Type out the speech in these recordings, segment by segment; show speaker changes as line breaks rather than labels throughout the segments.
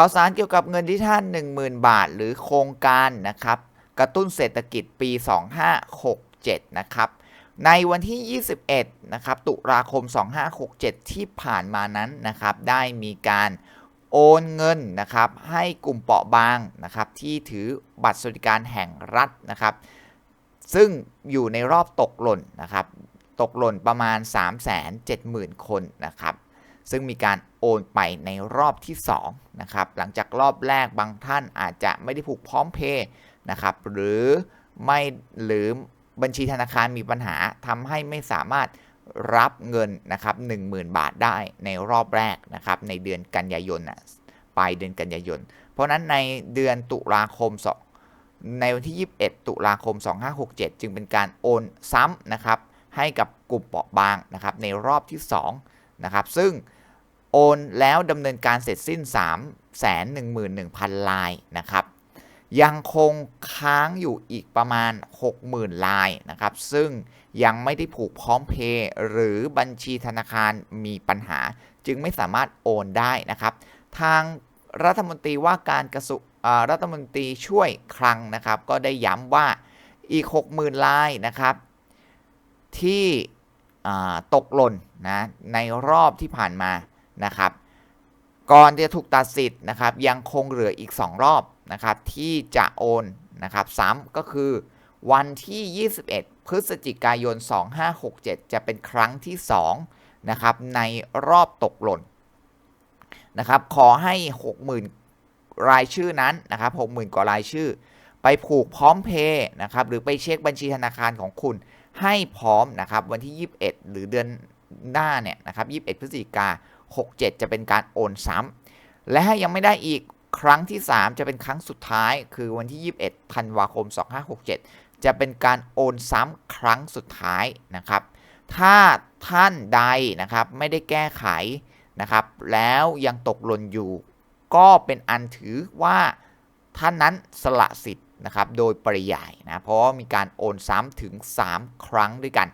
ข่าวสารเกี่ยวกับเงินดิจิทัล10,000 บาท หรือโครงการนะครับ กระตุ้นเศรษฐกิจปี 2567 นะครับ ในวันที่ 21 นะครับ ตุลาคม 2567 ที่ผ่านมานั้นนะครับ ได้มีการโอนเงินนะครับ ให้กลุ่มเปราะบางนะครับ ที่ถือบัตรสวัสดิการแห่งรัฐนะครับ ซึ่งอยู่ในรอบตกหล่นนะครับ ตกหล่นประมาณ 370,000 คนนะครับ ซึ่งมีการ โอนไปในรอบที่2นะครับหลังจากรอบแรกบางท่านอาจจะไม่ได้ผูกพร้อมเพย์นะครับหรือไม่หรือบัญชีธนาคารมีปัญหาทำให้ไม่สามารถรับเงินนะครับ10,000 บาทได้ในรอบแรกนะครับในเดือนกันยายนนะปลายเดือนกันยายน เพราะนั้นในเดือนตุลาคมสองในวันที่ 21 ตุลาคม 2567 จึงเป็นการโอนซ้ำนะครับให้กับกลุ่มเปราะบางนะครับในรอบที่2นะครับซึ่ง โอนแล้วดำเนินการเสร็จสิ้น 3 1 1 0 0 0 ลายนะครับ ยังคงค้างอยู่อีกประมาณ 60,000 ลายนะครับ ซึ่งยังไม่ได้ผูกพร้อมเพย์หรือบัญชีธนาคารมีปัญหา จึงไม่สามารถโอนได้นะครับ ทางรัฐมนตรีว่าการกระทรวงรัฐมนตรีช่วยคลังนะครับ ก็ได้ย้ำว่าอีก 60,000 ลายนะครับ ที่ตกหล่นนะในรอบที่ผ่านมา นะครับ ก่อนจะถูกตัดสิทธิ์นะครับ ยังคงเหลืออีก 2 รอบนะครับ ที่จะโอนนะครับซ้ำก็คือวันที่ 21 พฤศจิกายน 2567 จะเป็นครั้งที่ 2 นะครับ ในรอบตกหล่นนะครับ ขอให้ 60,000 รายชื่อนั้นนะครับ 60,000 กว่ารายชื่อ ไปผูกพร้อมเพย์นะครับ หรือไปเช็คบัญชีธนาคารของคุณให้พร้อมนะครับ วันที่ 21 หรือเดือนหน้าเนี่ยนะครับ 21 พฤศจิกา 67 จะเป็นการโอนซ้ำและถ้ยังไม่ได้อีกครั้งที่ 3 จะเป็นครั้งสุดท้ายคือวันที่ 21ธันวาคม 2567 จะเป็นการโอนซ้ำครั้งสุดท้ายนะครับ ถ้าท่านใดนะครับไม่ได้แก้ไขนะครับ แล้วยังตกหล่นอยู่ ก็เป็นอันถือว่าท่านนั้นสละสิทธิ์นะครับโดยปริยายนะเพราะว่ามีการโอนซ้ำถึง 3 ครั้งด้วยกัน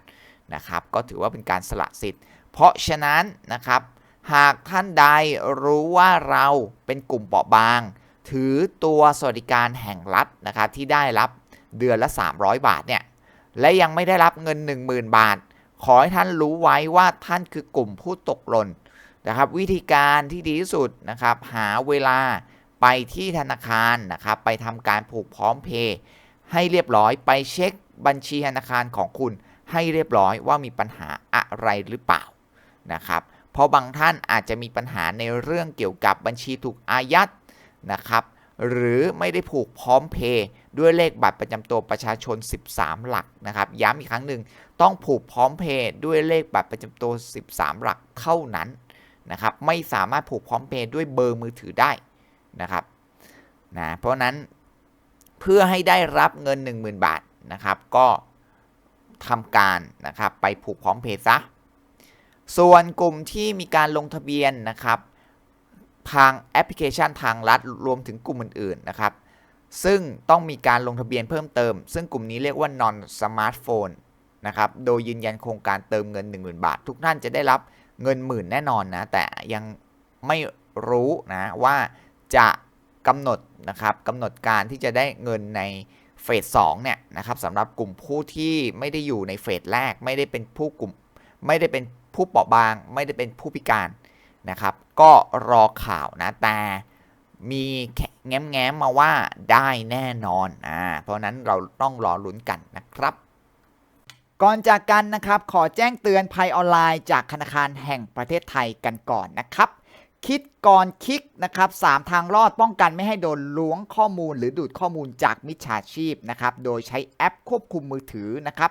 นะครับ ก็ถือว่าเป็นการสละสิทธิ์ เพราะฉะนั้นนะครับ หากท่านใดรู้ว่าเราเป็นกลุ่มเปราะบาง ถือตัวสวัสดิการแห่งรัฐนะครับที่ได้รับเดือนละ 300 บาทเนี่ยและยังไม่ได้รับเงิน 10,000 บาท ขอให้ท่านรู้ไว้ว่าท่านคือกลุ่มผู้ตกหล่นนะครับ วิธีการที่ดีที่สุดนะครับ หาเวลาไปที่ธนาคารนะครับ ไปทำการผูกพร้อมเพย์ให้เรียบร้อยไปเช็คบัญชีธนาคารของคุณให้เรียบร้อยว่ามีปัญหาอะไรหรือเปล่านะครับ เพราะบางท่านอาจจะมีปัญหาในเรื่องเกี่ยวกับบัญชีถูกอายัดนะครับหรือไม่ได้ผูกพร้อมเพย์ด้วยเลขบัตรประจำตัวประชาชน 13 หลักนะครับ ย้ำอีกครั้งหนึ่งต้องผูกพร้อมเพย์ด้วยเลขบัตรประจำตัว 13 หลักเท่านั้นนะครับ ไม่สามารถผูกพร้อมเพย์ด้วยเบอร์มือถือได้นะครับนะเพราะนั้นเพื่อให้ได้รับเงิน 10,000 บาทนะครับ ก็ทำการนะครับไปผูกพร้อมเพย์ซะ ส่วนกลุ่มที่มีการลงทะเบียนนะครับ ทางแอปพลิเคชันทางรัฐรวมถึงกลุ่มอื่นๆนะครับ ซึ่งต้องมีการลงทะเบียนเพิ่มเติม ซึ่งกลุ่มนี้เรียกว่า non smartphone นะครับ โดยยืนยันโครงการเติมเงิน 10,000 บาท ทุกท่านจะได้รับเงินหมื่นแน่นอนนะ แต่ยังไม่รู้นะว่าจะกำหนดนะครับกำหนดการที่จะได้เงินในเฟส2เนี่ยนะครับสำหรับกลุ่มผู้ที่ไม่ได้อยู่ในเฟสแรก ไม่ได้เป็นผู้กลุ่มไม่ได้เป็น ผู้เปราะบาง ไม่ได้เป็นผู้พิการนะครับ ก็รอข่าวนะแต่มีแง้มแง้มๆมาว่าได้แน่นอนอ่าเพราะนั้นเราต้องรอลุ้นกันนะครับ ก่อนจากกันนะครับ ขอแจ้งเตือนภัยออนไลน์จากธนาคารแห่งประเทศไทยกันก่อนนะครับ คิดก่อนคลิกนะครับ3ทางรอดป้องกันไม่ให้โดนล้วงข้อมูล หรือดูดข้อมูลจากมิจฉาชีพนะครับ โดยใช้แอปควบคุมมือถือนะครับ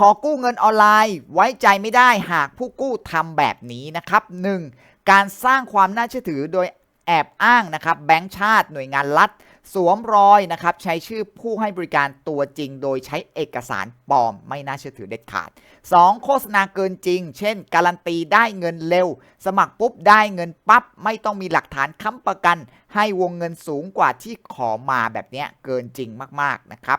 ขอกู้เงินออนไลน์ ไว้ใจไม่ได้หากผู้กู้ทำแบบนี้นะครับ 1. การสร้างความน่าเชื่อถือโดยแอบอ้างนะครับแบงก์ชาติหน่วยงานรัฐ สวมรอยนะครับใช้ชื่อผู้ให้บริการตัวจริง โดยใช้เอกสารปลอม ไม่น่าเชื่อถือเด็ดขาด 2. โฆษณาเกินจริง เช่น การันตีได้เงินเร็ว สมัครปุ๊บได้เงินปั๊บไม่ต้องมีหลักฐานค้ำประกัน ให้วงเงินสูงกว่าที่ขอมาแบบนี้เกินจริงมากๆนะครับ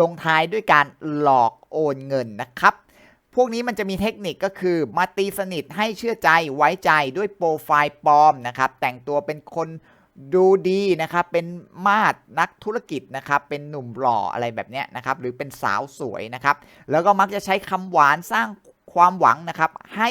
ลงท้ายด้วยการหลอกโอนเงินนะครับ พวกนี้มันจะมีเทคนิคก็คือมาตีสนิทให้เชื่อใจไว้ใจด้วยโปรไฟล์ปลอมนะครับ แต่งตัวเป็นคนดูดีนะครับ เป็นมาดนักธุรกิจนะครับ เป็นหนุ่มหล่ออะไรแบบนี้นะครับ หรือเป็นสาวสวยนะครับ แล้วก็มักจะใช้คำหวานสร้างความหวังนะครับ ให้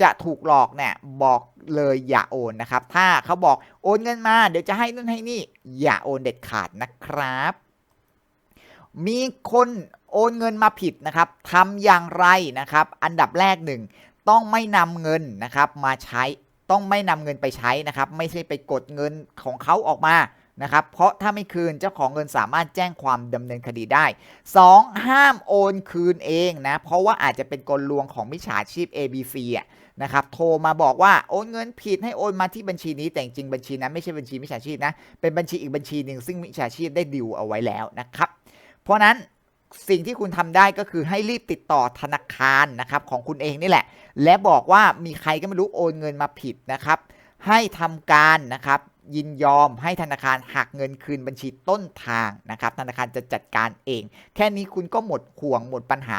จะถูกหลอกเนี่ยบอกเลยอย่าโอนนะครับ ถ้าเขาบอกโอนเงินมาเดี๋ยวจะให้นู่นให้นี่ อย่าโอนเด็ดขาดนะครับ มีคนโอนเงินมาผิดนะครับทำอย่างไรนะครับ อันดับแรกหนึ่งต้องไม่นำเงินนะครับมาใช้ต้องไม่นำเงินไปใช้นะครับ ไม่ใช่ไปกดเงินของเขาออกมานะครับ เพราะถ้าไม่คืนเจ้าของเงินสามารถแจ้งความดำเนินคดีได้ 2. ห้ามโอนคืนเองนะ เพราะว่าอาจจะเป็นกลลวงของมิจฉาชีพ ABC อะ นะครับโทรมาบอกว่าโอนเงินผิดให้โอนมาที่บัญชีนี้แต่จริงบัญชีนั้นไม่ใช่บัญชีมิจฉาชีพนะเป็นบัญชีอีกบัญชีหนึ่งซึ่งมิจฉาชีพได้ดิวเอาไว้แล้วนะครับ เพราะนั้นสิ่งที่คุณทำได้ก็คือให้รีบติดต่อธนาคารนะครับของคุณเองนี่แหละ และบอกว่ามีใครก็ไม่รู้โอนเงินมาผิดนะครับ ให้ทำการนะครับยินยอมให้ธนาคารหักเงินคืนบัญชีต้นทางนะครับ ธนาคารจะจัดการเอง แค่นี้คุณก็หมดห่วงหมดปัญหา